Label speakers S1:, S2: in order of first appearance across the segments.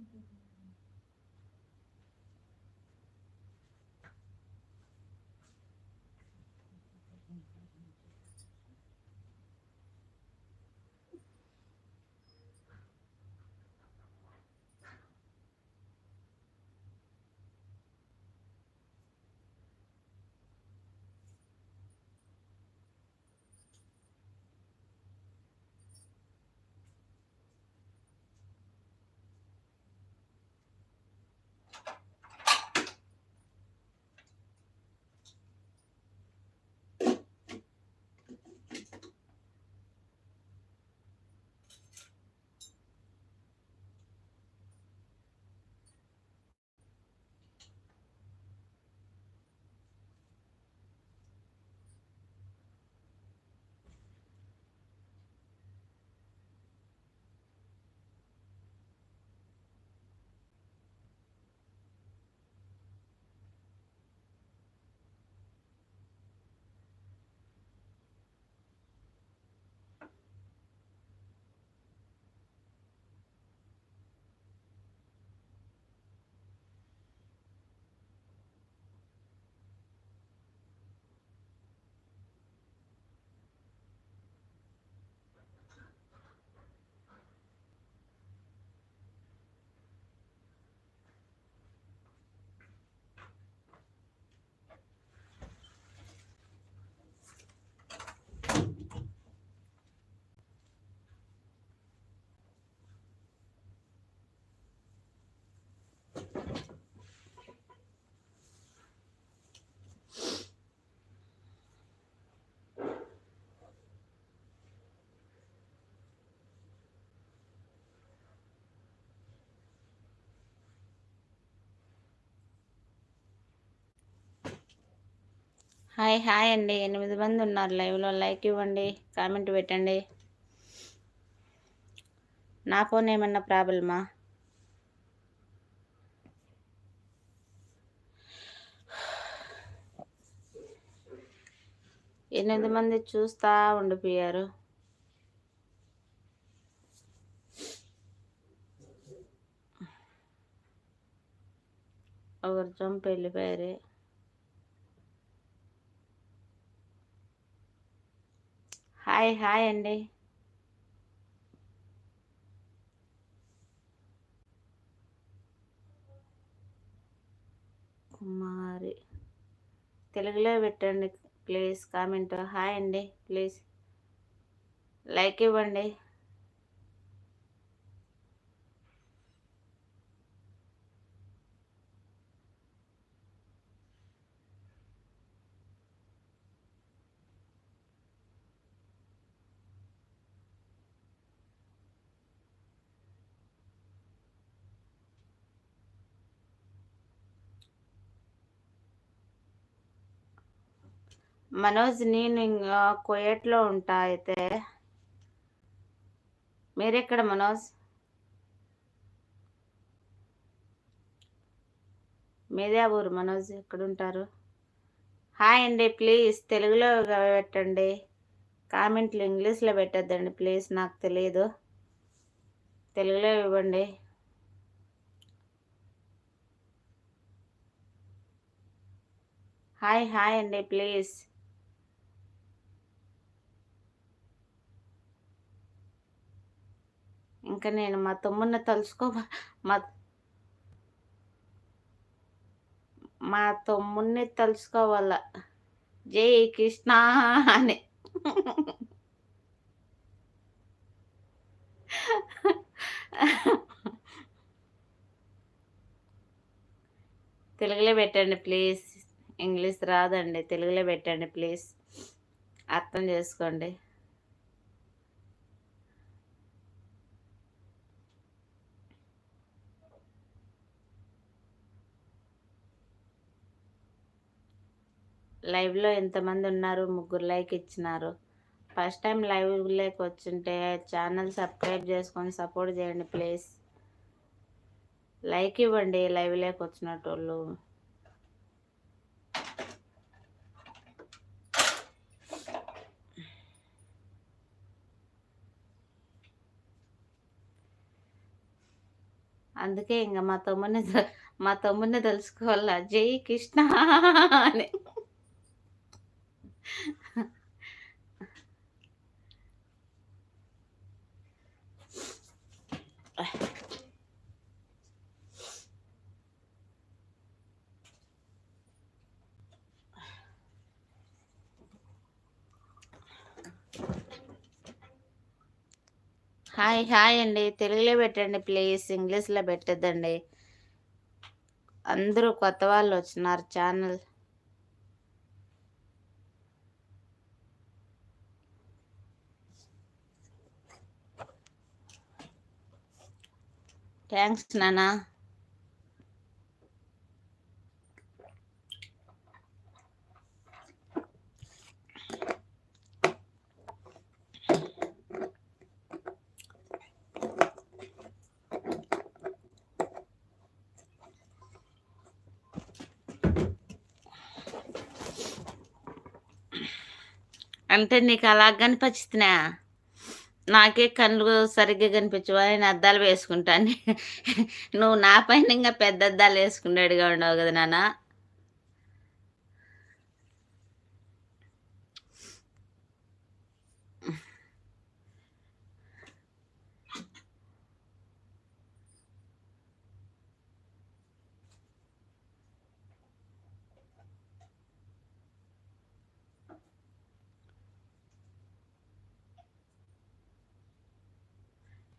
S1: Mm-hmm. Hi hi అండి. ఎనిమిది మంది ఉన్నారు. లైవ్లో లైక్ ఇవ్వండి కామెంట్ పెట్టండి. నా ఫోన్ ఏమన్నా ప్రాబ్లమా? ఎనిమిది మంది చూస్తా ఉండిపోయారు ఒకరు జంప్ వెళ్ళిపోయారు హాయ్ హాయ్ అండి. కుమారి. తెలుగులో పెట్టండి ప్లీజ్ కామెంట్. హాయ్ అండి ప్లీజ్. లైక్ ఇవ్వండి. మనోజ్ నేను ఇంకా కోయట్లో ఉంటా అయితే. మీరెక్కడ మనోజ్? మీదే ఊరు మనోజ్ ఎక్కడుంటారు? హాయ్ అండి ప్లీజ్ తెలుగులో పెట్టండి. కామెంట్లు ఇంగ్లీష్లో పెట్టద్దండి ప్లీజ్ నాకు తెలియదు తెలుగులో ఇవ్వండి. హాయ్ హాయ్ అండి ప్లీజ్. ఇంకా నేను మా తమ్ముడిని తలుసుకో మా మా తమ్ముడిని తలుసుకోవాల జై కృష్ణ అని. తెలుగులో పెట్టండి ప్లీజ్. ఇంగ్లీష్ రాదండి. తెలుగులో పెట్టండి ప్లీజ్. అర్థం చేసుకోండి. లైవ్లో ఎంతమంది ఉన్నారు ముగ్గురు లైక్ ఇచ్చినారు. ఫస్ట్ టైం లైవ్ లేక వచ్చుంటే ఛానల్ సబ్స్క్రైబ్ చేసుకొని సపోర్ట్ చేయండి ప్లీజ్. లైక్ ఇవ్వండి లైవ్ లేక వచ్చినట్టు అందుకే ఇంకా మా తమ్ముడిని మా తమ్ముడిని తెలుసుకోవాలా? జై కృష్ణ అని. హాయ్ హాయ్ అండి. తెలుగులో పెట్టండి ప్లీజ్ ఇంగ్లీష్లో పెట్టద్దండి. అందరూ కొత్త వాళ్ళు వచ్చినారు ఛానల్. థ్యాంక్స్ నానా అంటే నీకు అలా కనిపించుతున్నా నాకే కళ్ళు సరిగ్గా కనిపించవా నేను అద్దాలు వేసుకుంటాను. నువ్వు నా పైన ఇంకా పెద్ద అద్దాలు వేసుకునేడుగా ఉండవు కదా నాన్న.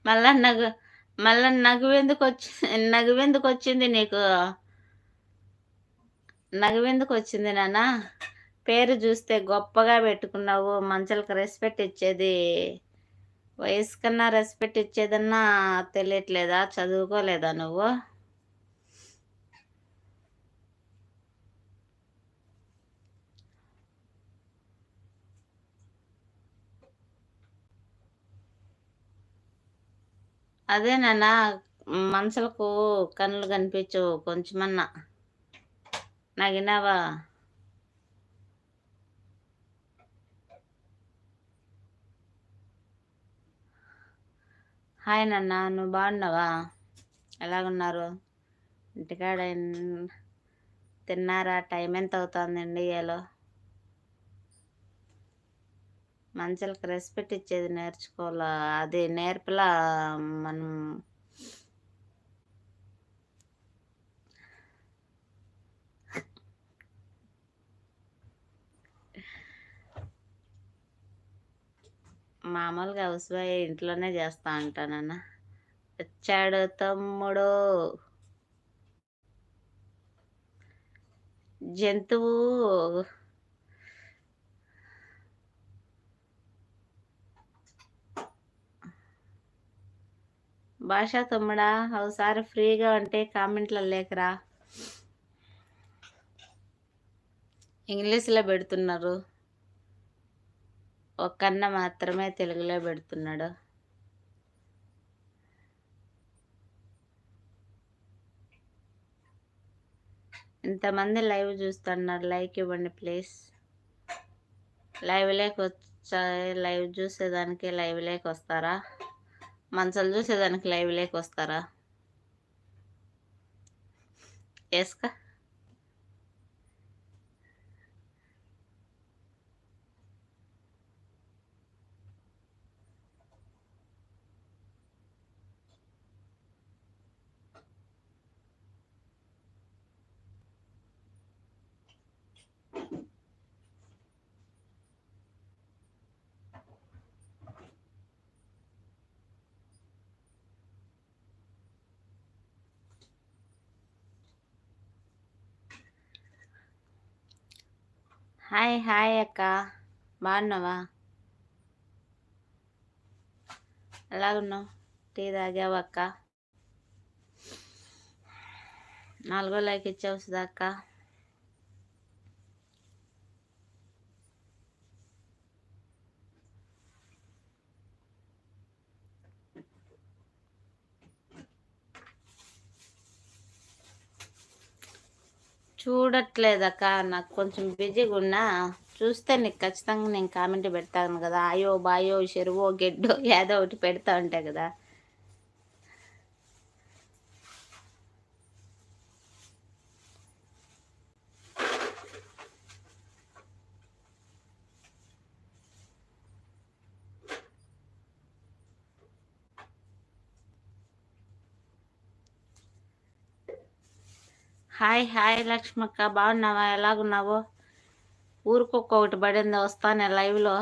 S1: మళ్ళా నగు మళ్ళా నగువెందుకు వచ్చి నగువెందుకు వచ్చింది నీకు? నగువెందుకు వచ్చింది నాన్న? పేరు చూస్తే గొప్పగా పెట్టుకున్నావు మంచలకు రెస్పెక్ట్ ఇచ్చేది. వయసు కన్నా రెస్పెక్ట్ ఇచ్చేదన్నా తెలియట్లేదా? చదువుకోలేదా నువ్వు? అదే నాన్న మనుషులకు కళ్ళు కనిపించు కొంచెమన్నా. నగినావా హాయ్ నాన్న నువ్వు బాగున్నావా? ఎలాగున్నారు? ఇంటికాడ తిన్నారా? టైం ఎంత అవుతుందండి ఇయాలో మనుషులకు రెస్పెక్ట్ ఇచ్చేది నేర్చుకోవాలా? అది నేర్పలా? మనం మామూలుగా హౌస్ వైఫ్ ఇంట్లోనే చేస్తా ఉంటానన్న వచ్చాడు తమ్ముడు. జంతువు భాష తమ్ముడా ఒకసారి ఫ్రీగా ఉంటే కామెంట్లో లేకరా. ఇంగ్లీష్లో పెడుతున్నారు. ఒక్కన్న మాత్రమే తెలుగులో పెడుతున్నాడు. ఇంతమంది లైవ్ చూస్తున్నారు. లైక్ ఇవ్వండి ప్లీజ్. లైవ్ లేక వచ్చా లైవ్ చూసేదానికి లైవ్ లేక వస్తారా మంచాలు చూసేదానికి లైవ్ లేక వస్తారా వేసుక హాయ్ హాయ్ అక్క. బాగున్నావా? ఎలాగున్నావు టీ తాగావు అక్క? నాలుగో లైక్ ఇచ్చావు సుధా అక్క. చూడట్లేదక్క. నాకు కొంచెం బిజీగా ఉన్నా చూస్తే నీకు ఖచ్చితంగా నేను కామెంట్ పెడతాను కదా. అయ్యో బాయో చెరువో గెడ్డో ఏదో ఒకటి పెడతా ఉంటాయి కదా. హాయ్ హాయ్ లక్ష్మక్క బాగున్నావా? ఎలాగున్నావు? ఊరికొక్కొక్కటి పడింది వస్తానే లైవ్లో.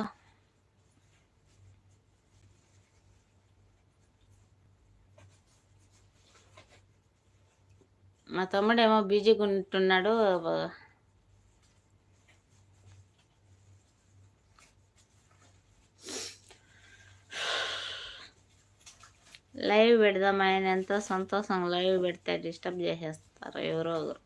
S1: మా తమ్ముడేమో బిజీగా ఉంటున్నాడు లైవ్ పెడదాం ఆయన ఎంతో సంతోషం లైవ్ పెడితే డిస్టర్బ్ చేసేస్తాను ఎవరో ఒకరు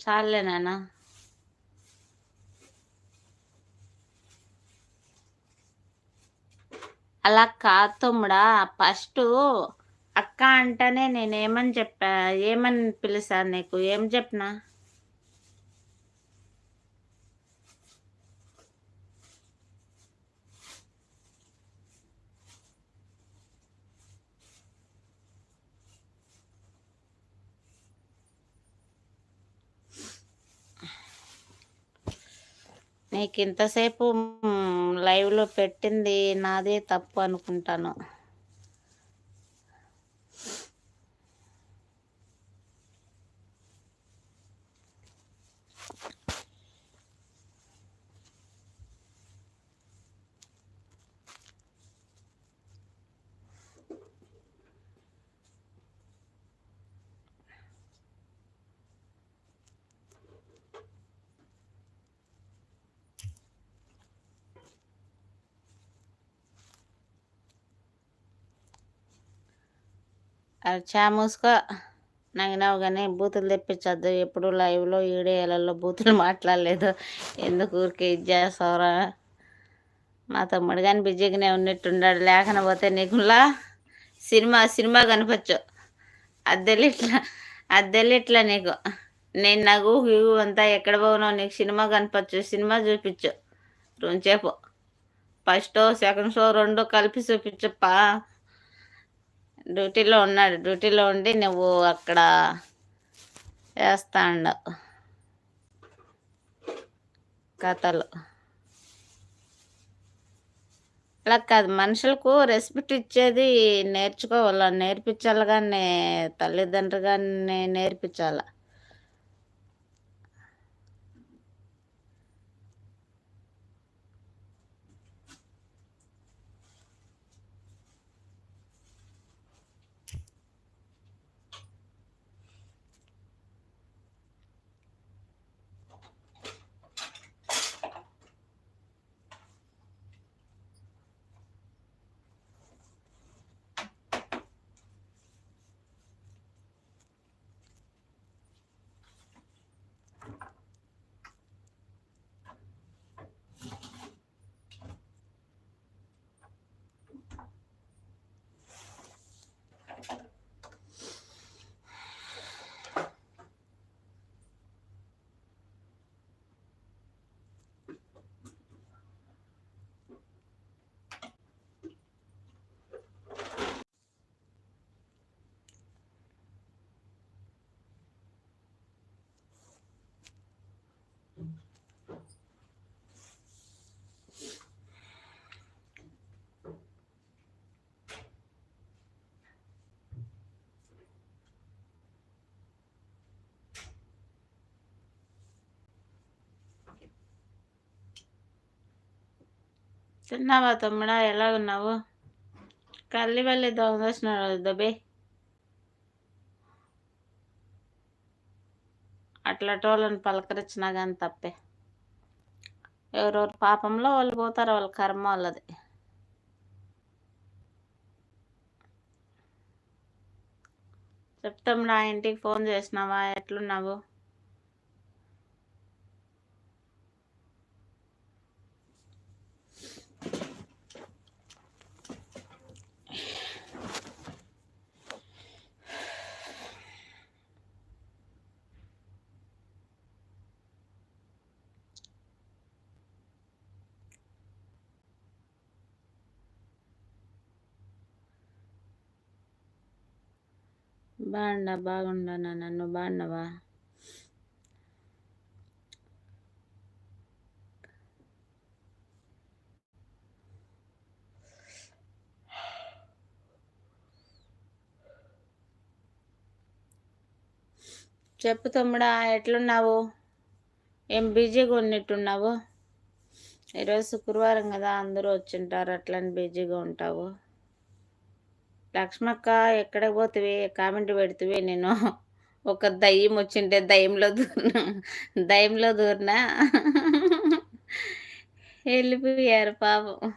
S1: చాలే నాన్న అలా కాదు తమ్ముడా. ఫస్ట్ అక్క అంటేనే నేను ఏమని చెప్పా? ఏమని పిలిచాను నీకు? ఏం చెప్పినా? నీకు ఇంతసేపు లైవ్లో పెట్టింది నాదే తప్పు అనుకుంటాను. చా మూసుకో నవ్వు కానీ బూతులు తెప్పించద్దు. ఎప్పుడు లైవ్లో ఈడేళ్ళల్లో బూతులు మాట్లాడలేదు. ఎందుకు ఊరికే ఇది చేస్తావురా? మా తమ్ముడు కానీ బిజీగానే ఉన్నట్టున్నాడు. లేకపోతే నీకులా సినిమా సినిమా కనపచ్చు అద్దెలిట్లా అద్దెలిట్లా నీకు. నేను నగు హ్యూ అంతా ఎక్కడ పోనావు నీకు సినిమా కనపచ్చు సినిమా చూపించు. రెండుసేపు ఫస్ట్ సెకండ్ షో రెండు కలిపి చూపించప్పా డ్యూటీలో ఉన్నాడు. డ్యూటీలో ఉండి నువ్వు అక్కడ వేస్తా కథలు. అలా కాదు మనుషులకు రెస్పెక్ట్ ఇచ్చేది నేర్చుకోవాలి? నేర్పించాలి కానీ తల్లిదండ్రులు కానీ నేర్పించాలి? తిన్నావా తమ్ముడా? ఎలా ఉన్నావు? కల్లివల్లి వెళ్ళి దబే అట్లటోళ్ళని అట్లా టోళ్ళని పలకరించినా కానీ తప్పే. ఎవరెవరు పాపంలో వాళ్ళు పోతారు వాళ్ళ కర్మ వాళ్ళది. చెప్తాం నా ఇంటికి ఫోన్ చేసినావా? ఎట్లున్నావు? బాగుండా బాగున్నా నన్ను బాగున్నావా? చెప్పు తమ్ముడా ఎట్లున్నావు? ఏం బిజీగా ఉన్నట్టున్నావు? ఈరోజు శుక్రవారం కదా అందరూ వచ్చింటారు అట్లని బిజీగా ఉంటావు. లక్ష్మక్క ఎక్కడికి పోతివి? కామెంట్ పెడుతువే నేను. ఒక దయ్యం వచ్చింటే దయ్యంలో దూరినా దయ్యంలో దూరినా వెళ్ళిపోయారు పాపం.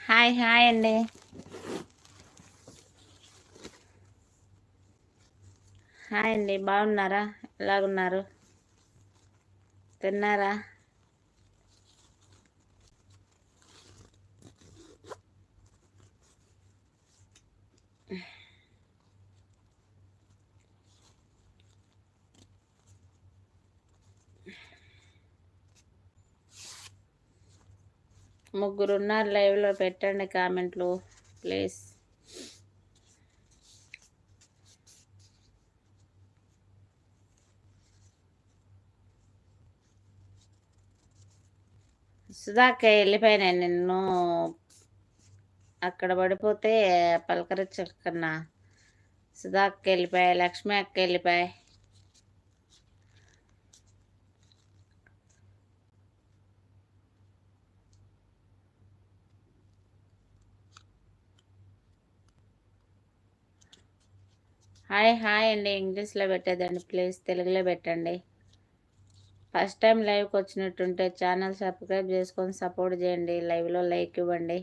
S1: హాయ్ హాయ్ అండి. హాయ్ అండి బాగున్నారా? ఎలాగున్నారు? తిన్నారా? ముగ్గురు ఉన్నారు లైవ్లో పెట్టండి కామెంట్లు ప్లీజ్. సుధాక వెళ్ళిపోయినా నిన్ను. అక్కడ పడిపోతే పలకరించకన్నా. సుధాక్కి వెళ్ళిపోయాయి లక్ష్మి అక్క వెళ్ళిపోయాయి. హాయ్ హాయ్ అండి. ఇంగ్లీష్లో పెట్టేదండి. ప్లీజ్ తెలుగులో పెట్టండి. ఫస్ట్ టైం లైవ్కి వచ్చినట్టుంటే ఛానల్ సబ్స్క్రైబ్ చేసుకొని సపోర్ట్ చేయండి. లైవ్లో లైక్ ఇవ్వండి.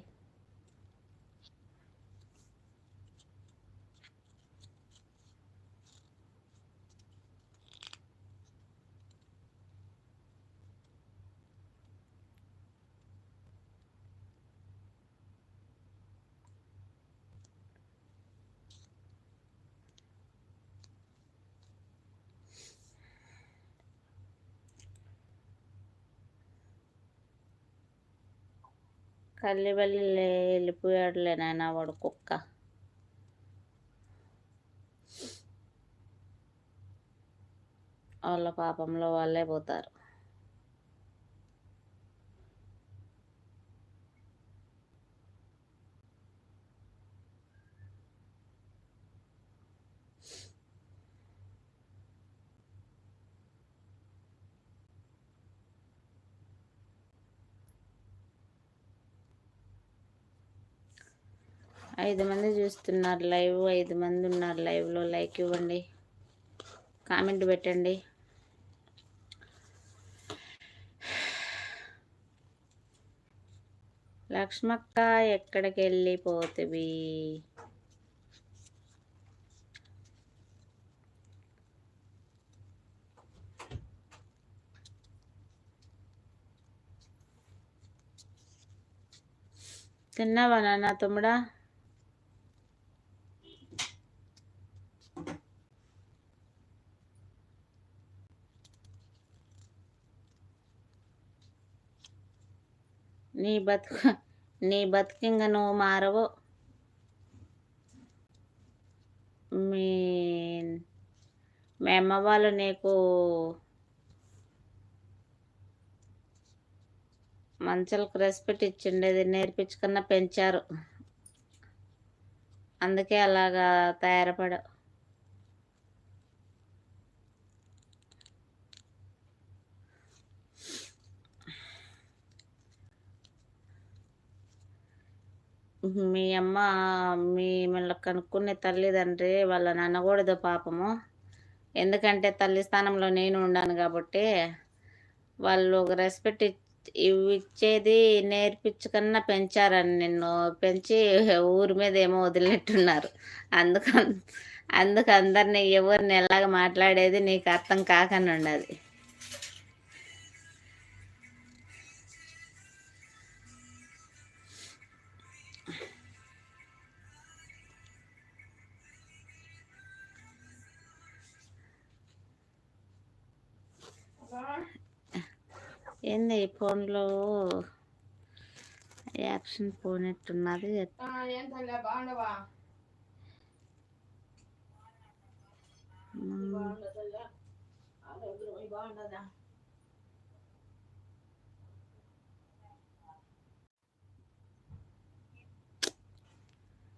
S1: కల్లి వెళ్ళి వెళ్ళిపోయాడులే నాయన వాడు కుక్క. వాళ్ళ పాపంలో వాళ్ళే పోతారు. ఐదు మంది చూస్తున్నారు లైవ్ ఐదు మంది ఉన్నారు లైవ్లో. లైక్ ఇవ్వండి. కామెంట్ పెట్టండి. లక్ష్మక్క ఎక్కడికి వెళ్ళిపోతుంది తిన్నావా నాన్న తమ్ముడా? నీ బతుకు నీ బతుకింగ నువ్వు మారవు. మీ మీ అమ్మ వాళ్ళు నీకు మంచులకు రెస్పెక్ట్ ఇచ్చిండేది నేర్పించుకున్న పెంచారు. అందుకే అలాగా తయారపడవు. మీ అమ్మ మిమ్మల్ని కనుక్కునే తల్లిదండ్రి వాళ్ళ నాన్నకూడదు పాపము. ఎందుకంటే తల్లి స్థానంలో నేను ఉన్నాను కాబట్టి వాళ్ళు ఒక రెస్పెక్ట్ ఇచ్చేది నేర్పించకన్నా పెంచారని నిన్ను పెంచి ఊరి మీద ఏమో వదిలినట్టున్నారు అందుకు అందుకు అందరినీ ఎవరిని ఎలాగ మాట్లాడేది నీకు అర్థం కాకని ఉండదు ఏంది ఫోన్లో యాక్షన్ పోనట్టున్నది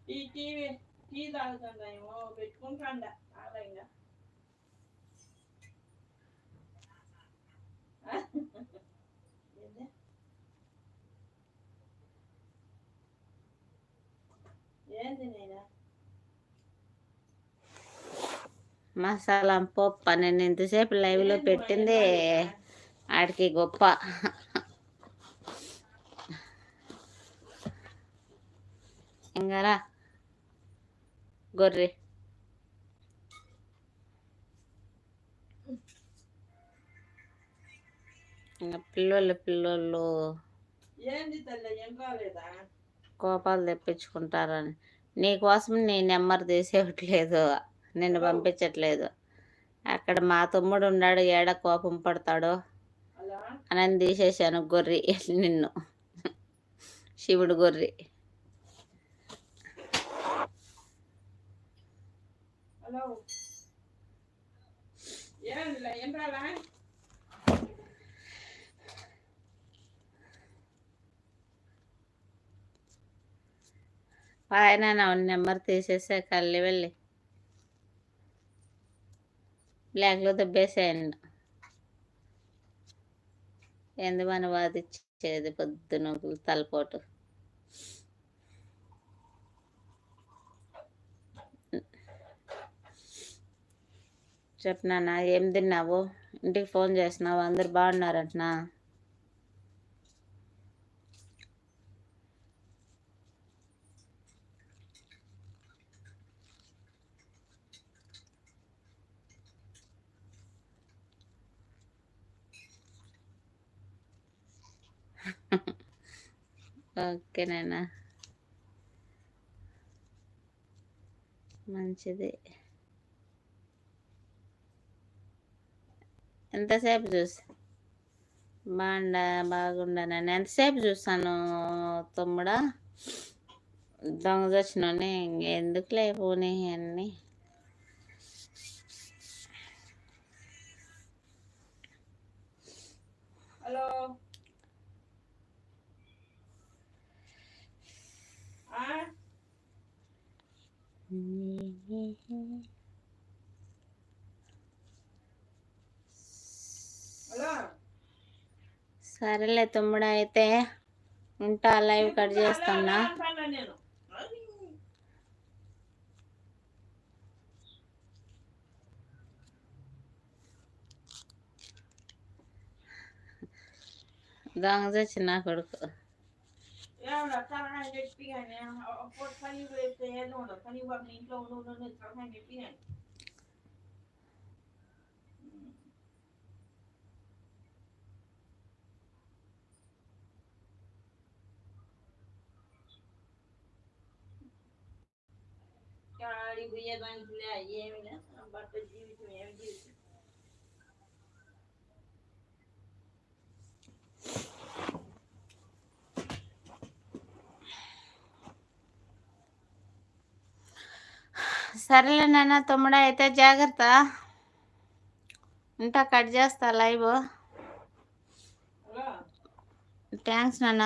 S2: ఈ టీవీ టీ తాగుతుందా ఏమో పెట్టుకుంటాండ. ఆలయంగా ఏంది? ఏంది నేనా
S1: మసాలా పప్పు నేను ఇంతసేపు లైవ్లో పెట్టిందే ఆడికి గొప్ప ఇంగరా గొర్రె ఇంకా పిల్లోళ్ళు పిల్లోళ్ళు కోపాలు తెప్పించుకుంటారని నీకోసం నీ నెంబర్ తీసేయట్లేదు నిన్ను పంపించట్లేదు. అక్కడ మా తమ్ముడు ఉన్నాడు ఏడ కోపం పడతాడో అని తీసేశాను గొర్రె నిన్ను. శివుడు గొర్రె.
S2: హలో. ఏం రాలా?
S1: ఆయన నా నెంబర్ తీసేసే కళ్ళి వెళ్ళి. బ్లాక్లో దెబ్బేసాయండి. ఎందు మన వాదిచ్చేది పొద్దున తలపోటు. చెప్పినానా ఏం తిన్నావు? ఇంటికి ఫోన్ చేసినావు అందరు బాగున్నారంటనా? ఓకేనేనా మంచిది ఎంతసేపు చూసి? బాగుండా బాగుండా నేను ఎంతసేపు చూస్తాను తమ్ముడా? దొంగ వచ్చినోని ఎందుకులే పోనీ అన్నీ.
S2: హలో ఆ హలో
S1: సరేలే తమ్ముడు అయితే ఉంటా లైవ్ కట్ చేస్తున్నా. దొంగ చచ్చిన నా కొడుకు.
S2: ఏమన్నా తలకాయ చెప్పి కానీ అప్పుడు పని వేస్తే ఏదో ఉండదు పని వాళ్ళ ఇంట్లో ఉండు ఉండు తలకాయ చెప్పి కానీ కాడి పోయేదానికి లే ఏమి లే భర్త జీవితం ఏమి జీవితం
S1: సరేలే నాన్న తమ్ముడు అయితే జాగ్రత్త. ఉంటా కట్ చేస్తా లైవ్. థ్యాంక్స్ నాన్న.